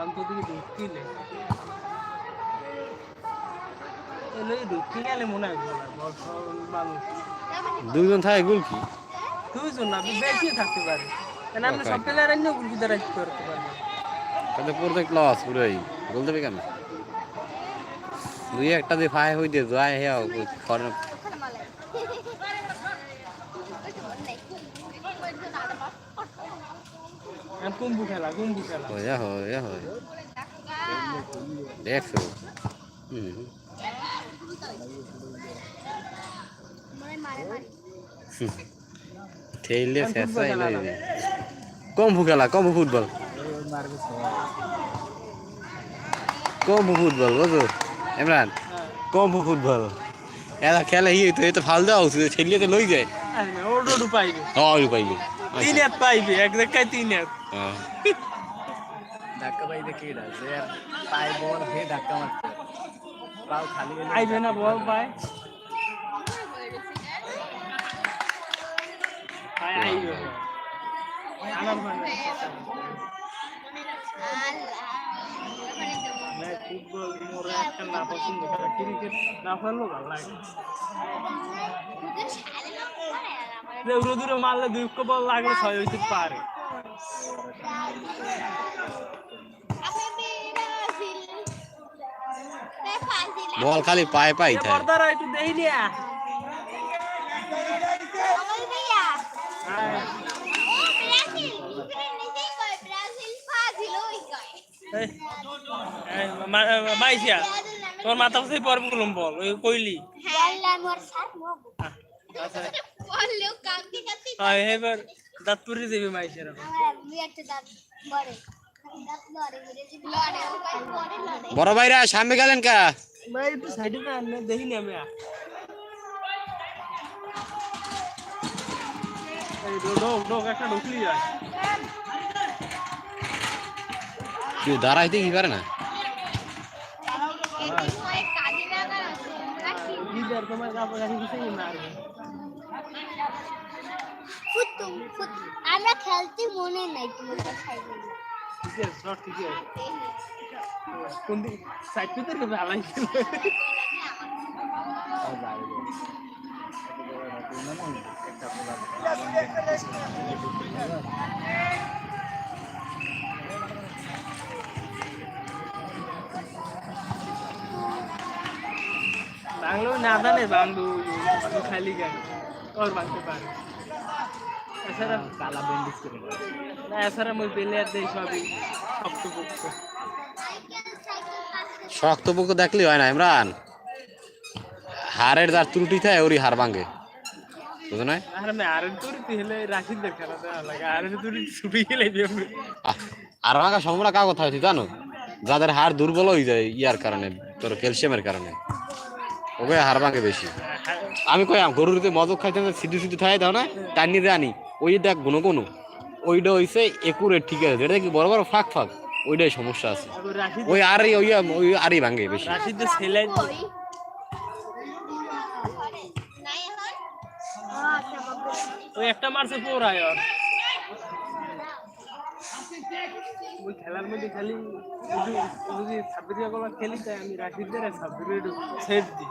শান্ত দিকে ঢুকিলে এলো ঢুকি গেলে মনে হয় মানুষ। দুজন থাকে গোল কি? দুইজন না বেশি থাকতে পারে। কারণ আপনি সব প্লেয়ার অন্য দ্বারা করতে পারবেন। তাহলে প্রত্যেক লস পুরোই গোল দেবে কেন? দুই একটা দিয়ে ফাই হই দিয়ে যায় হে ফরেন আর কুম্ভু খেলা কুম্ভু খেলা। হয়ে হয়। দেখছ? হুম। Kung fu football kung fu football. বুঝো ইমরান হ্যাঁ। Kung fu football. এরা খেলে ই তো এ তো ফাল দেওয়া উচিত ঠেলিয়ে তো লই যায়। ওডোডু পাইবে। হয় পাইবে। তিন হাত পাইবে এক জায়গায় তিন হাত হ্যাঁ ধাক্কা পাইতে কি আর পায়ে বল হে ধাক্কা মারতে। পাও খালি হলে আইবে না বল পায়। পায় আইবে। না, ফুটবল মোরে একটা না পছন্দ করে। ক্রিকেট না ভালো লাগে। উড়ো দূরে মারলে দুই বল লাগলে ছয় হইতে পারে। বল খালি পায়ে পাই পর্দারা একটু দেই নিয়া। হ্যাঁ, তোর মাথা পাশে পর্ব করলাম ওই কইলি আচ্ছা হ্যাঁ এবার দাঁতপুরি দেবে মাইশের এখন বড় ভাইরা সামনে গেলেন কা? ভাই একটু সাইডে না আনলে দেখিনি আমি দাঁড়াইতে কি পারে না? তোমার কাপড় পিছিয়ে মারবে আমরা খেলতে মনে নাই তোমার কথাই বলি ঠিক আছে শর্ট ঠিক কোন দিক? সাইড পেতে দেবে আলাই বাংলো না জানে বাংলো খালি গান ওর বাংতে পারে এছাড়া কালা ব্যান্ডেজ করে না এছাড়া মই প্লেয়ার দেই সবই। শক্তপোক্ত শক্তপোক্ত দেখলে হয় না ইমরান? হারের যার ত্রুটি থাকে ওরই হার ভাঙে। বুঝো না আর আমি আর তুরি হলে রাশিদের খেলা দেওয়া লাগে। আর তুরি ছুটি গেলে আর ভাঙা সম্ভাবনা কার কথা হয়েছে জানো? যাদের হাড় দুর্বল হয়ে যায় ইয়ার কারণে তোর ক্যালসিয়ামের কারণে। ওকে হার ভাঙে বেশি। আমি কইয়াম গরুর যে মদক খাইতে সিধু সিধু থাই দাও না টানি জানি ওই দেখ কোনো কোনো ওইটা হইছে একুরেট ঠিক আছে। যেটা কি বড় বড় ফাঁক ফাঁক? ওইটাই সমস্যা আছে। ওই আরই ওই ওই আরই ভাঙে বেশি। ওই একটা মারছে পোড়ায় ওর। ওই খেলার মধ্যে খালি যদি- গলা খেলি তাই আমি রাশিদের সেট দিই।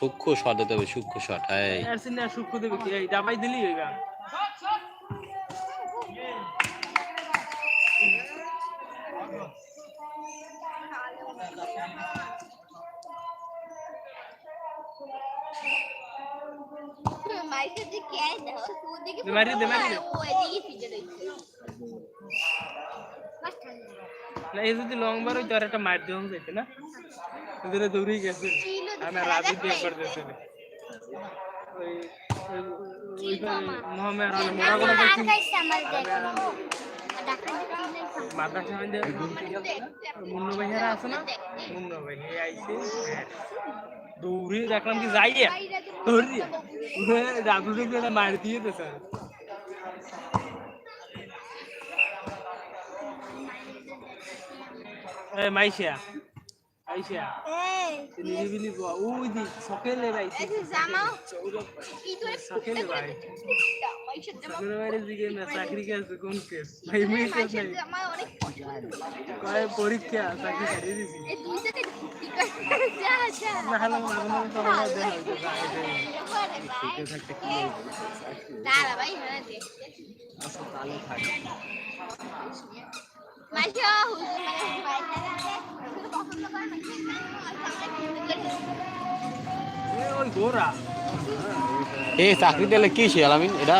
সূক্ষ্ম শট দিতে হবে সূক্ষ্ম শট হ্যাঁ সুখ দেবে এই ডাবাই দিলি হইগা দে মারি দে, মারি না এই যদি লং বার হইতো আর একটা মার দেওয়া যেতে না। দৌড়েই গেছে। আমি রাবি দিয়ে করতেছে ওই ওই- ওই মোহাম্মদ আলী মোরা কোনো ঢাকা দিলে মাদ্রাসা মধ্যে মুন্নু ভাইয়ারা আছে না মুন্নু ভাই হে আইছে হ্যাঁ। দৌড়ে দেখলাম কি যাইয়ে ধরি দাদু দেখে মার দিয়ে তো স্যার এ মাইশা আইসা এই নিরিবিলি বাবা ওই দি সকেলে রাইছে এই যে জামা কি করে সকেলে ভাই। সকেলে বাইরে দিকে না চাকরি কেস কোন কেস ভাই মেয়ে কেস নাই। কয় পরীক্ষা চাকরি ছাড়িয়ে দিছি। এই দুই জায়গায় কি করে যা যা। না হলে মাঝে মাঝে তো আমার দেখা হইতো থাকতে কি দাঁড়া ভাই হ্যাঁ দেখ আসো তালে থাকে। এ চাকরি দিলে কি সে আলামিন এটা?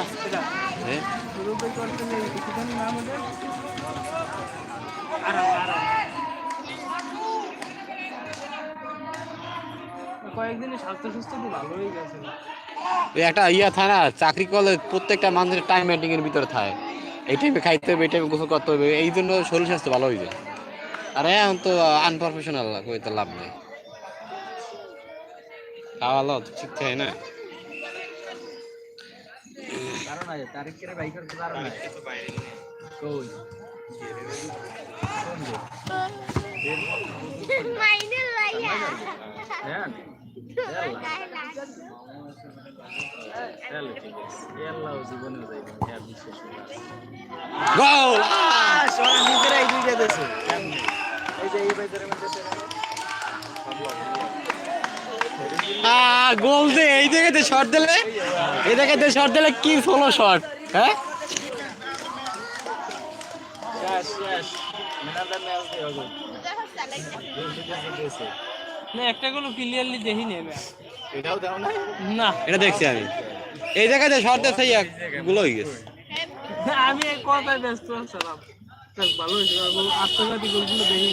কয়েকদিনে স্বাস্থ্য সুস্থ একটু ভালো হয়ে গেছে একটা ইয়া থাকে না চাকরি করলে প্রত্যেকটা মানুষের টাইম মেটিং এর ভিতরে থাকে এই টাইমে খাইতে হবে, এই টাইমে গোসল করতে হবে, এই জন্য শরীর স্বাস্থ্য ভালো হয়ে যায় আর এখন তো আনপ্রফেশনাল কইতে লাভ নেই। খাওয়া তো ঠিক না। মাইনে লাইয়া। গোল বাইকের মধ্যে দে এই জায়গাতে শট দিলে? এই জায়গাতে শট দিলে কি সোলো শর্ট হ্যাঁ? শেষ শেষ মেনাদার ম্যাচ দিয়ে হবে দেখো চালাইছে দিয়েছে না একটা গুলো ক্লিয়ারলি দেখি নেবে এটাও দাও না? না। এটা দেখছি আমি। এই জায়গাতে শট দিচ্ছে গুলো হয়ে গেছে। আমি এই কথায় ব্যস্ত ছিলাম ভালো হয়েছে আত্মঘাতী গুলো দেখি